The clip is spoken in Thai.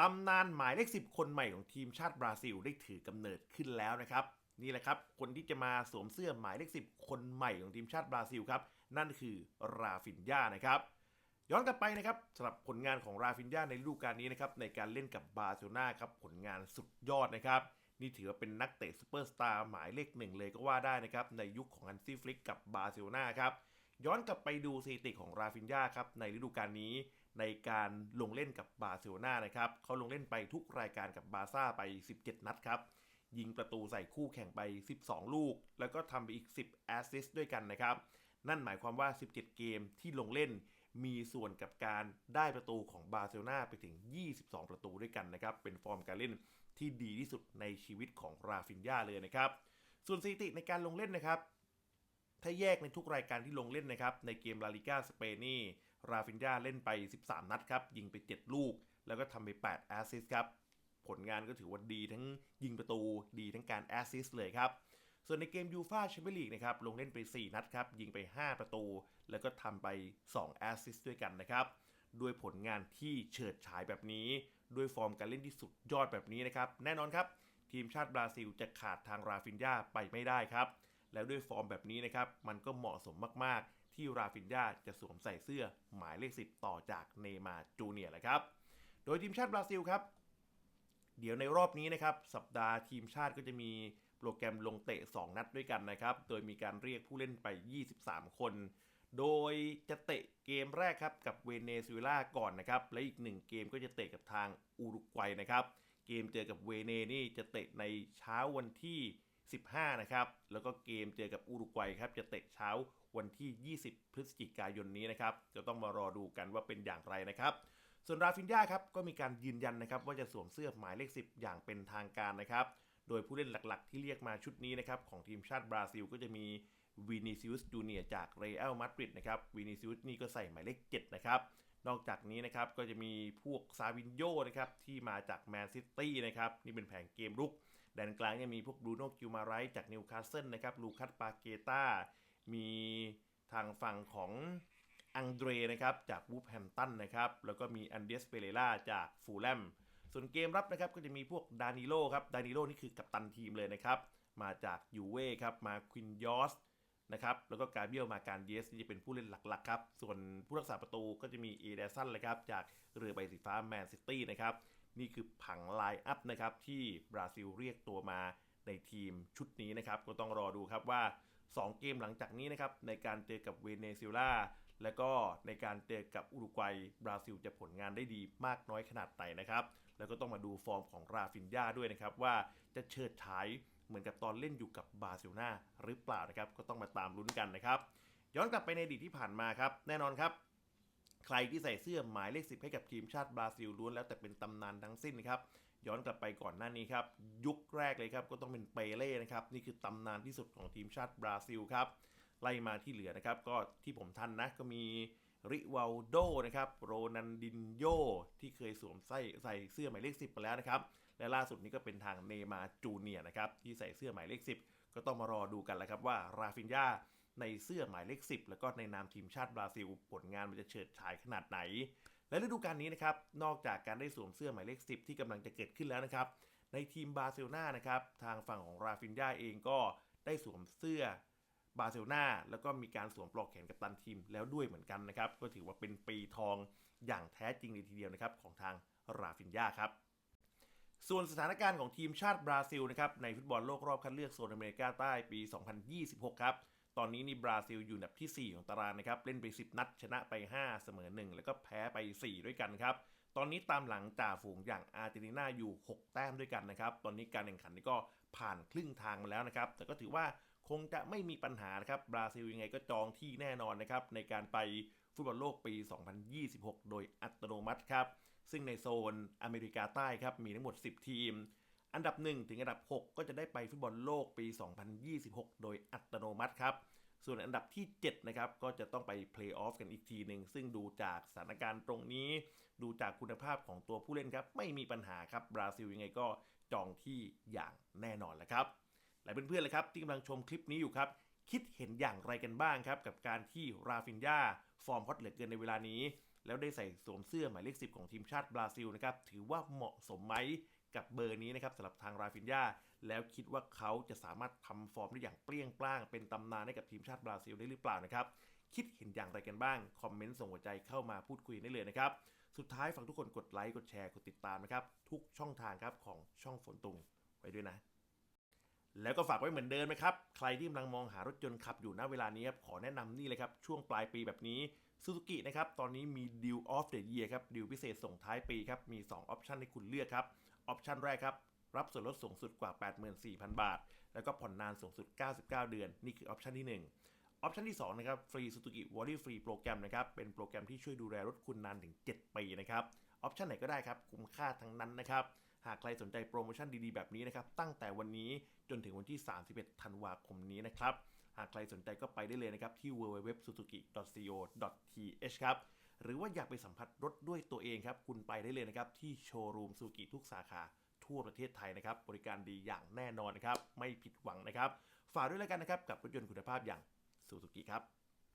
ตำนานหมายเลขสิบคนใหม่ของทีมชาติบราซิลได้ถือกำเนิดขึ้นแล้วนะครับ นี่แหละครับคนที่จะมาสวมเสื้อหมายเลขสิบคนใหม่ของทีมชาติบราซิลครับนั่นคือราฟินญานะครับย้อนกลับไปนะครับสำหรับผลงานของราฟินญาในฤดูกาลนี้นะครับในการเล่นกับบาร์เซโลนาครับผลงานสุดยอดนะครับนี่ถือว่าเป็นนักเตะซูเปอร์สตาร์หมายเลขหนึ่งเลยก็ว่าได้นะครับในยุคของฮันซี่ฟลิกกับบาร์เซโลนาครับย้อนกลับไปดูสถิติของราฟินญาครับในฤดูกาลนี้ ในการลงเล่นกับบาร์เซโลนานะครับเขาลงเล่นไปทุกรายการกับบาร์ซ่าไป 17 นัดครับ ยิงประตูใส่คู่แข่งไป 12 ลูก แล้วก็ทำไปอีก 10 แอสซิสต์ด้วยกันนะครับ นั่นหมายความว่า 17 เกมที่ลงเล่นมีส่วนกับการได้ประตูของบาร์เซโลนาไปถึง 22 ประตูด้วยกันนะครับ เป็นฟอร์มการเล่นที่ดีที่สุดในชีวิตของราฟินญาเลยนะครับ ส่วนสถิติในการลงเล่นนะครับ ถ้าแยกในทุกรายการที่ลงเล่นนะครับ ในเกมลาลิก้าสเปนนี่ ราฟินญาเล่นไป 13 นัดครับ ยิงไป 7 ลูก แล้วก็ทำไป 8 แอสซิสครับ ผลงานก็ถือว่าดีทั้งยิงประตู ดีทั้งการแอสซิสเลยครับ ส่วนในเกมยูฟาแชมเปี้ยนลีกนะครับ ลงเล่นไป 4 นัดครับ ยิงไป 5 ประตู แล้วก็ทำไป 2 แอสซิสด้วยกันนะครับ ด้วยผลงานที่เฉิดฉายแบบนี้ ด้วยฟอร์มการเล่นที่สุดยอดแบบนี้นะครับ แน่นอนครับ ทีมชาติบราซิลจะขาดทางราฟินญาไปไม่ได้ครับ แล้วด้วยฟอร์มแบบนี้นะครับ มันก็เหมาะสมมากๆ ที่ราฟินญาจะสวมใส่เสื้อหมายเลข 10 ต่อจากเนมาร์จูเนียร์แหละครับ โดยทีมชาติบราซิลครับ เดี๋ยวในรอบนี้นะครับ สัปดาห์ทีมชาติก็จะมีโปรแกรมลงเตะ 2 นัดด้วยกันนะครับ โดยมีการเรียกผู้เล่นไป 23 คน โดยจะเตะเกมแรกครับกับเวเนซุเอลาก่อนนะครับ และอีก 1 เกมก็จะเตะกับทางอุรุกวัยนะครับ เกมเจอกับเวเนนี่จะเตะในเช้าวันที่ 15 นะครับ แล้วก็เกมเจอกับอุรุกวัยครับ จะเตะเช้าวันที่ 20 พฤศจิกายนนี้นะครับ จะต้องมารอดูกันว่าเป็นอย่างไรนะครับ ส่วนราฟินญาครับ ก็มีการยืนยันนะครับ ว่าจะสวมเสื้อหมายเลข 10 อย่างเป็นทางการนะครับ โดยผู้เล่นหลักๆ ที่เรียกมาชุดนี้นะครับของทีมชาติบราซิลก็จะมีวินิซิอุสจูเนียจากเรอัลมาดริดนะครับวินิซิอุสนี่ก็ใส่หมายเลข 7 นะครับนอกจากนี้นะครับก็จะมีพวกซาวินโยนะครับที่มาจากแมนซิตี้นะครับนี่เป็นแผงเกมรุก แดนกลางยังมีพวกบรูโน่กิวมาไรส์จากนิวคาสเซิลนะครับลูคัสปาเกตามีทางฝั่งของอังเดรนะครับจากวูฟแฮมตันนะครับแล้วก็มีอันเดสเปเรล่าจากฟูลแลมส่วนเกมรับนะครับก็จะมีพวกดานิโลครับดานิโลนี่คือกัปตันทีมเลยนะครับมาจากยูเว่ครับมาควินยอสนะครับแล้วก็กาเบียลมาการเยสที่จะเป็นผู้เล่นหลักๆครับส่วนผู้รักษาประตูก็จะมีเอเดสันเลยครับจากเรือใบสีฟ้าแมนซิตี้นะครับ นี่คือผังไลน์อัพนะครับที่บราซิลเรียกตัวมาในทีมชุดนี้นะครับ ก็ต้องรอดูครับว่า 2 เกมหลังจากนี้นะครับ ในการเจอกับเวเนซุเอลาและก็ในการเจอกับอุรุกวัยบราซิลจะผลงานได้ดีมากน้อยขนาดไหนนะครับ แล้วก็ต้องมาดูฟอร์มของราฟินญาด้วยนะครับ ว่าจะเชิดฉายเหมือนกับตอนเล่นอยู่กับบาร์เซโลนาหรือเปล่านะครับ ก็ต้องมาตามลุ้นกันนะครับ ย้อนกลับไปในอดีตที่ผ่านมาครับ แน่นอนครับ ใครที่ใส่เสื้อหมายเลขสิบให้กับทีมชาติบราซิลล้วนแล้วแต่เป็นตำนานทั้งสิ้นครับย้อนกลับไปก่อนหน้านี้ครับ ยุคแรกเลยครับก็ต้องเป็นเปเล่นะครับนี่คือตำนานที่สุดของทีมชาติบราซิลครับไล่มาที่เหลือนะครับ ก็ที่ผมทันนะก็มีริวัลโดนะครับโรนันดินโยที่เคยสวมใส่ใส่เสื้อหมายเลข 10 ไปแล้วนะครับและล่าสุดนี้ก็เป็นทางเนมาร์จูเนียนะครับที่ใส่เสื้อหมายเลข 10 ก็ต้องมารอดูกันแล้วครับว่าราฟินญา ในเสื้อหมายเลข 10 แล้วก็ในนามทีมชาติบราซิล ผลงานมันจะเฉิดฉายขนาดไหน และฤดูกาลนี้นะครับ นอกจากการได้สวมเสื้อหมายเลข 10 ที่กำลังจะเกิดขึ้นแล้วนะครับ ในทีมบาร์เซโลนานะครับ ทางฝั่งของราฟินญาเองก็ได้สวมเสื้อบาร์เซโลนาแล้วก็มีการสวมปลอกแขนกับตันทีมแล้วด้วยเหมือนกันนะครับ ก็ถือว่าเป็นปีทองอย่างแท้จริงเลยทีเดียวนะครับของทางราฟินญาครับส่วนสถานการณ์ของทีมชาติบราซิลนะครับในฟุตบอลโลกรอบคัดเลือกโซนอเมริกาใต้ปี 2026 ครับ ตอนนี้นี่บราซิลอยู่อันดับที่ 4 ของตารางนะครับ เล่นไป 10 นัดชนะไป 5 เสมอ 1 แล้วก็แพ้ไป 4 ด้วยกันครับ ตอนนี้ตามหลังจ่าฝูงอย่างอาร์เจนตินาอยู่ 6 แต้มด้วยกันนะครับ ตอนนี้การแข่งขันนี่ก็ผ่านครึ่งทางมาแล้วนะครับ แต่ก็ถือว่าคงจะไม่มีปัญหานะครับ บราซิลยังไงก็จองที่แน่นอนนะครับในการไปฟุตบอลโลกปี 2026 โดยอัตโนมัติครับ ซึ่งในโซนอเมริกาใต้ครับมีทั้งหมด 10 ทีม อันดับ 1 ถึงอันดับ 6 ก็จะได้ไปฟุตบอลโลกปี 2026 โดยอัตโนมัติครับ ส่วนอันดับที่ 7 นะครับ ก็จะต้องไปเพลย์ออฟกันอีกทีหนึ่ง ซึ่งดูจากสถานการณ์ตรงนี้ ดูจากคุณภาพของตัวผู้เล่นครับ ไม่มีปัญหาครับ บราซิลยังไงก็จองที่อย่างแน่นอนแหละครับ และเพื่อนๆเลยครับที่กำลังชมคลิปนี้อยู่ครับ คิดเห็นอย่างไรกันบ้างครับ กับการที่ราฟินญาฟอร์มฮอตเหลือเกินในเวลานี้ แล้วได้ใส่สวมเสื้อหมายเลข10 ของทีมชาติบราซิลนะครับ ถือว่าเหมาะสมไหม กับเบอร์นี้นะครับสำหรับทางราฟินยาแล้วคิดว่าเขาจะสามารถทำฟอร์มได้อย่างเปรี้ยงปร้าง เป็นตำนานให้กับทีมชาติบราซิลได้หรือเปล่านะครับ คิดเห็นอย่างไรกันบ้าง คอมเมนต์ส่งหัวใจเข้ามาพูดคุยได้เลยนะครับ สุดท้ายฝากทุกคนกดไลค์กดแชร์กดติดตามนะครับทุกช่องทางครับของช่องฝนตุงไว้ด้วยนะแล้วก็ฝากไว้เหมือนเดิมนะครับ ใครที่กำลังมองหารถยนต์ขับอยู่ณเวลานี้ครับ ขอแนะนำนี่เลยครับ ช่วงปลายปีแบบนี้ซูซูกินะครับ ตอนนี้มี Deal of the Year ครับ ดีลพิเศษส่งท้ายปีครับ มี 2 ออปชันให้คุณเลือกครับ ออปชันแรกครับ รับส่วนลดสูงสุดกว่า 84,000 บาท แล้วก็ผ่อนนานสูงสุด 99 เดือน นี่คือออปชันที่ 1ออปชันที่ 2 นะครับฟรี Suzuki w a r r y Free โปรแกรมนะครับ เป็นโปรแกรมที่ช่วยดูแลรถคุณนานถึง 7 ปีนะครับ ออปชันไหนก็ได้ครับ คุ้มค่าทั้งนั้นนะครับ หากใครสนใจโปรโมชั่นดีๆ แบบนี้นะครับ ตั้งแต่วันนี้จนถึงวันที่ 31 ธันวาคมนี้นะครับ หากใครสนใจก็ไปได้เลยนะครับ ที่ www.suzuki.co.th ครับ หรือว่าอยากไปสัมผัสรถด้วยตัวเองครับ คุณไปได้เลยนะครับที่โชว์รูมซูกิทุกสาขาทั่วประเทศไทยนะครับ บริการดีอย่างแน่นอนนะครับ ไม่ผิดหวังนะครับ ฝากด้วยแล้วกันนะครับ กับรถยนต์คุณภาพอย่างซูซูกิครับ